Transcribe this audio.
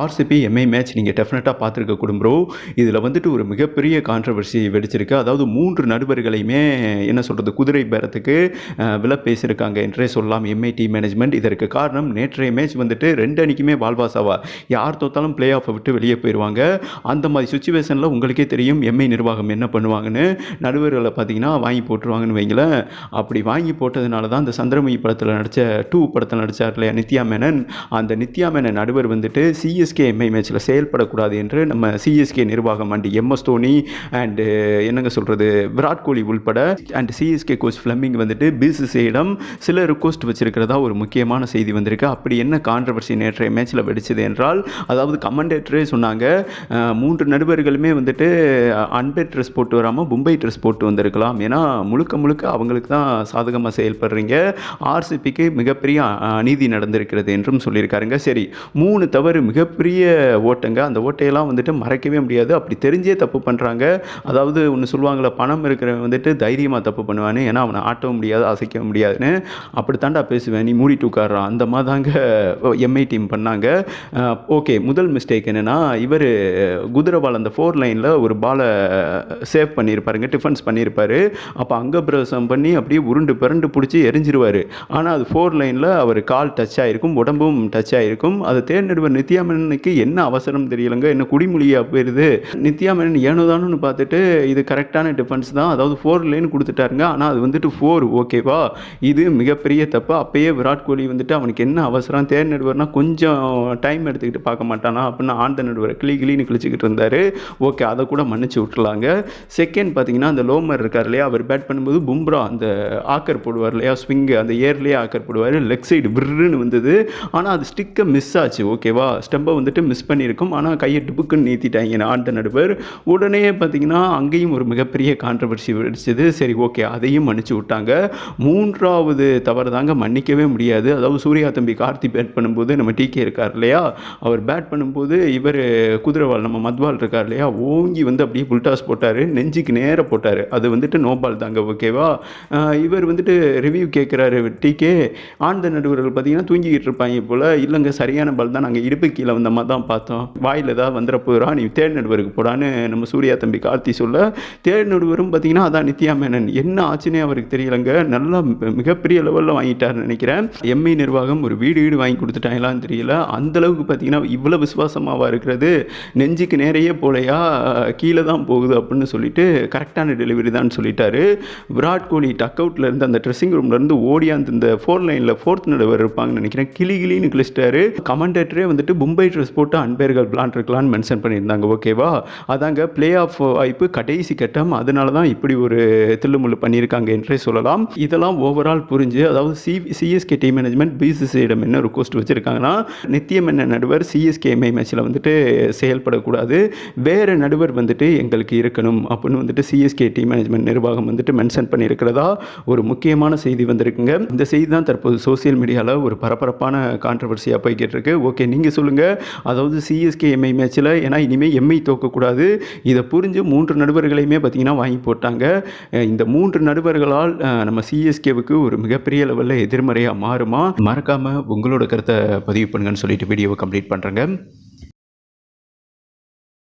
RCB Mi match நீங்கள் டெஃபினட்டாக பார்த்துருக்க கூடும் ப்ரோ இதில் வந்துட்டு ஒரு மிகப்பெரிய கான்ட்ரவர்சி வெடிச்சிருக்கு. அதாவது மூன்று நடுவர்களையுமே என்ன சொல்கிறது குதிரை பேரத்துக்கு வில பேசியிருக்காங்க என்றே சொல்லலாம். எம்ஐ டீம் மேனேஜ்மெண்ட் இதற்கு காரணம் நேற்றைய மேட்ச் வந்துட்டு ரெண்டு அணிக்குமே வால்வாசாவா யார் தோத்தாலும் பிளே ஆஃபை விட்டு வெளியே போயிடுவாங்க அந்த மாதிரி சுச்சுவேஷனில் உங்களுக்கே தெரியும் எம்ஐ நிர்வாகம் என்ன பண்ணுவாங்கன்னு. நடுவர்களை பார்த்தீங்கன்னா வாங்கி போட்டுருவாங்கன்னு வைங்களேன். அப்படி வாங்கி போட்டதுனால தான் அந்த சந்திரமுகி படத்தில் நடித்த டூ படத்தில் நடித்தார் இல்லையா நித்யா மேனன். அந்த நித்யா மேனன் நடுவர் வந்துட்டு சிஎஸ்கே எம்ஐ மேட்ச்சில் செயல்படக்கூடாது என்று நம்ம சிஎஸ்கே நிர்வாகம் அண்டு எம்எஸ் தோனி அண்டு என்னங்க சொல்கிறது விராட் கோலி உள்பட அண்ட் சிஎஸ்கே கோச் ஃப்ளமிங் வந்துட்டு பிசிசியிடம் சில ரிக்வஸ்ட் வச்சிருக்கிறதா ஒரு முக்கியமான செய்தி வந்திருக்கு. அப்படி என்ன கான்ட்ரவர்சி நேற்றைய மேட்ச்சில் வெடிச்சது என்றால் அதாவது கமெண்டேட்டரே சொன்னாங்க மூன்று நடுவர்களுமே வந்துட்டு அன்பே ட்ரெஸ் போட்டு வராமல் மும்பை ட்ரெஸ் போட்டு வந்திருக்கலாம். ஏன்னா முழுக்க முழுக்க அவங்களுக்கு தான் சாதகமாக செயல்படுறீங்க. ஆர்சிபிக்கு மிகப்பெரிய அநீதி நடந்திருக்கிறது என்றும் சொல்லியிருக்காருங்க. சரி மூணு தவறு மிகப்பெரிய ஓட்டங்க. அந்த ஓட்டையெல்லாம் வந்துட்டு மறைக்கவே முடியாது. அப்படி தெரிஞ்சே தப்பு பண்ணுறாங்க அதாவது ஒன்று சொல்லுவாங்களே பணம் இருக்கிறவன் வந்துட்டு தைரியமாக தப்பு பண்ணுவானு. ஏன்னா அவனை ஆட்டவும் முடியாது அசைக்கவும் முடியாதுன்னு. அப்படி தாண்டா பேசுவேன். நீ மூடிட்டு உட்கார்றான். அந்த மாதிரி தாங்க எம்ஐ டீம் பண்ணாங்க. ஓகே முதல் மிஸ்டேக் என்னென்னா இவர் குதிரபால் அந்த ஃபோர் லைனில் ஒரு பாலை சேவ் பண்ணியிருப்பாருங்க. டிஃபென்ஸ் பண்ணியிருப்பாரு. அப்போ அங்கப்பிரவேசம் பண்ணி அப்படியே உருண்டு பிறண்டு பிடிச்சி எரிஞ்சிருவார். ஆனால் அது ஃபோர் லைனில் அவர் கால் டச் ஆகிருக்கும் உடம்பும் டச் ஆகிருக்கும் அதை தேர்ந்தெடுவர் மேனனுக்கு என்ன அவசரம் தெரியலங்க? என்ன குடிமொழியாக போயிடுது நித்யா மேனன் ஏனோதானு பார்த்துட்டு இது கரெக்டான டிஃபென்ஸ் தான். அதாவது ஃபோர் லேன் கொடுத்துட்டாருங்க. ஆனால் அது வந்துட்டு ஃபோர் ஓகேவா இது மிகப்பெரிய தப்பு. அப்பயே விராட் கோலி வந்துட்டு அவனுக்கு என்ன அவசரம்? தேர் நடுவர்னா கொஞ்சம் டைம் எடுத்துக்கிட்டு பார்க்க மாட்டானா? அப்படின்னு ஆண்ட நடுவர் கிளி கிளின்னு கிழிச்சிக்கிட்டு இருந்தார். ஓகே அதை கூட மன்னிச்சு விட்டுலாங்க. செகண்ட் பார்த்தீங்கன்னா அந்த லோமர் இருக்கார் இல்லையா? அவர் பேட் பண்ணும்போது பும்ரா அந்த ஆக்கர் போடுவார் இல்லையா? ஸ்விங்கு அந்த ஏர்லேயே ஆக்கர் போடுவார். லெக் சைடு விருன்னு வந்தது. ஆனால் அது ஸ்டிக்கை மிஸ் ஆச்சு. ஓகேவா ஸ்டெம்பை வந்துட்டு மிஸ் பண்ணியிருக்கும். ஆனால் கையை டுப்புக்குன்னு நீத்திட்டாங்க ஆண்ட நடுவர். உடனே பார்த்தீங்கன்னா அங்கேயும் ஒரு மிகப்பெரிய கான்ட்ரவர்சி வெடிச்சது. சரி ஓகே அதையும் மன்னிச்சு விட்டாங்க. மூன்றாவது தவறு தாங்க மன்னிக்கவே முடியாது. அதாவது சூர்யா தம்பி கார்த்தி பேட் பண்ணும்போது நம்ம டிகே இருக்கார் இல்லையா? அவர் பேட் பண்ணும்போது இவர் குதிரவால் நம்ம மத்வால் இருக்கார் இல்லையா? ஓங்கி வந்து அப்படியே புல்டாஸ் போட்டார். நெஞ்சுக்கு நேராக போட்டார். அது வந்துட்டு நோபால் தாங்க ஓகேவா இவர் வந்துட்டு ரிவ்யூ கேட்குறாரு டிகே ஆண்ட நடுவர்கள் பார்த்தீங்கன்னா தூங்கிக்கிட்டு இருப்பாங்க போல். இல்லைங்க சரியான பால் தான். நாங்கள் இடுப்பு கீழே வந்த மாதிரி தான் பார்த்தோம். வாயில் ஏதாவது வந்துட போகிறா நீ தேர் நடுவருக்கு போடான்னு நம்ம சூர்யா தம்பி கார்த்தி சொல்ல தேர் நடுவரும் பார்த்தீங்கன்னா அதான் நித்யா மேனன். என்ன ஆச்சுன்னே அவருக்கு தெரியலங்க. நல்லா மிகப்பெரிய லெவலில் வாங்கிட்டாருன்னு நினைக்கிறேன். எம்ஐ நிர்வாகம் ஒரு வீடு வீடு வாங்கி கொடுத்துட்டாங்களான்னு தெரியல. அந்த அளவுக்கு பார்த்தீங்கன்னா இவ்வளோ விசுவாசமாவா இருக்கிறது? நெஞ்சுக்கு நேரையே போலையா? கீழே தான் போகுது அப்படின்னு சொல்லிட்டு கரெக்டான டெலிவரி தான் சொல்லிட்டாரு. விராட் கோலி டக் அவுட்ல இருந்து அந்த ட்ரெஸ்ஸிங் ரூம்லேருந்து ஓடியாந்து இந்த ஃபோர் லைனில் ஃபோர்த் நடுவர் இருப்பாங்கன்னு நினைக்கிறேன். கிளி கிளின்னு கிழிச்சிட்டாரு. கமெண்டேட்டரே வந்துட்டு மும்பை ட்ரெஸ் போட்டு அன்பேர்கள் விளாண்டுருக்கலான்னு மென்ஷன் பண்ணியிருந்தாங்க ஓகேவா அதாங்க பிளே ஆஃப் வாய்ப்பு கடைசி கட்டம். அதனால தான் இப்படி ஒரு தில்லுமுள்ளு பண்ணியிருக்காங்க என்றே சொல்லலாம். இதெல்லாம் ஓவரால் புரிஞ்சு அதாவது சி சிஎஸ்கே டீம் மேனேஜ்மெண்ட் பிசிசியிடம் என்ன ரிக்வஸ்ட் வச்சுருக்காங்கன்னா நித்தியம் என்ன நடுவர் சிஎஸ்கே எம்ஐ மேட்ச்சில் வந்துட்டு செயல்படக்கூடாது. வேறு நடுவர் வந்துட்டு எங்களுக்கு இருக்கணும் அப்படின்னு வந்துட்டு சிஎஸ்கே டீம் மேனேஜ்மெண்ட் நிர்வாகம் வந்துட்டு மென்ஷன் பண்ணியிருக்கிறதா ஒரு முக்கியமான செய்தி வந்திருக்குங்க. இந்த செய்தி தான் தற்போது சோஷியல் மீடியாவில் ஒரு பரபரப்பான கான்ட்ரவர்சியாக போய்கிட்டு இருக்கு. ஓகே நீங்கள் சொல்லுங்கள் அதாவது சிஎஸ்கே எம்ஐ மேட்ச்சில் ஏன்னா இனிமேல் எம்ஐ தோக்கக்கூடாது. இதை புரிஞ்சு மூன்று நடுவர்களையுமே பார்த்தீங்கன்னா வாங்கி போட்டாங்க. இந்த மூன்று நடுவர்களால் நம்ம சிஎஸ்கேவுக்கு ஒரு மிகப்பெரிய லெவலில் எதிர்மறையாக மாறுமா? மறக்காமல் உங்களோட கருத்தை பதிவு பண்ணுங்கன்னு சொல்லிட்டு வீடியோவை கம்ப்ளீட் பண்ணுறேங்க